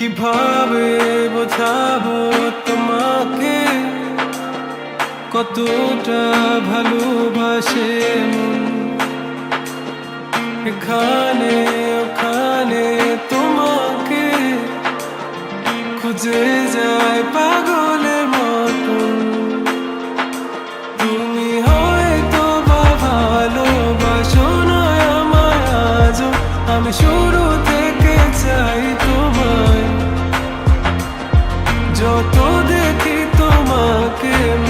কীভাবে বোঝাবো তোমাকে কতটা ভালোবাসে এখানে ওখানে তোমাকে খুঁজে যায় পাগলের মতো তুমি হয় হয়তো বা ভালোবাসো না আমায় আজ আমি তোমাকে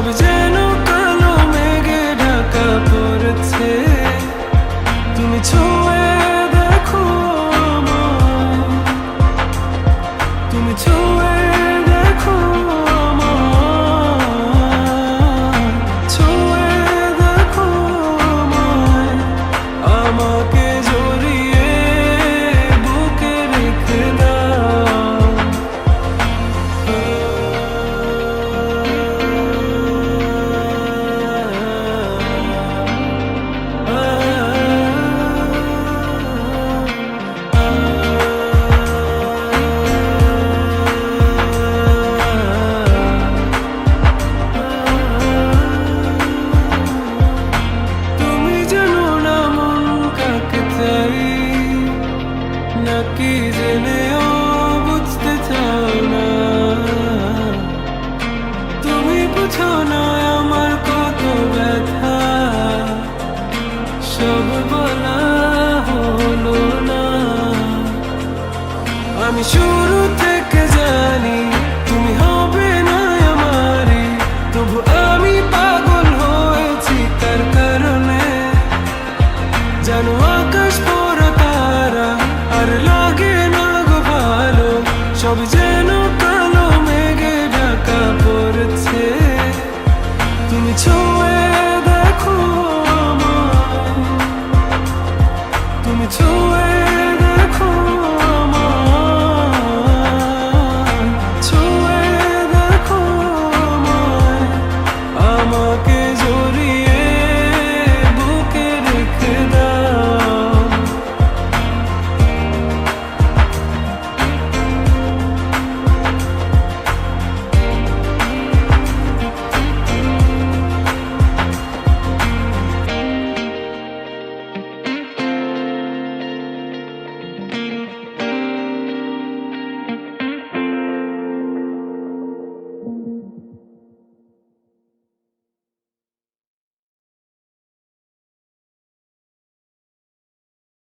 সব যেন সব বলা হলো না। আমি শুরু থেকে জানি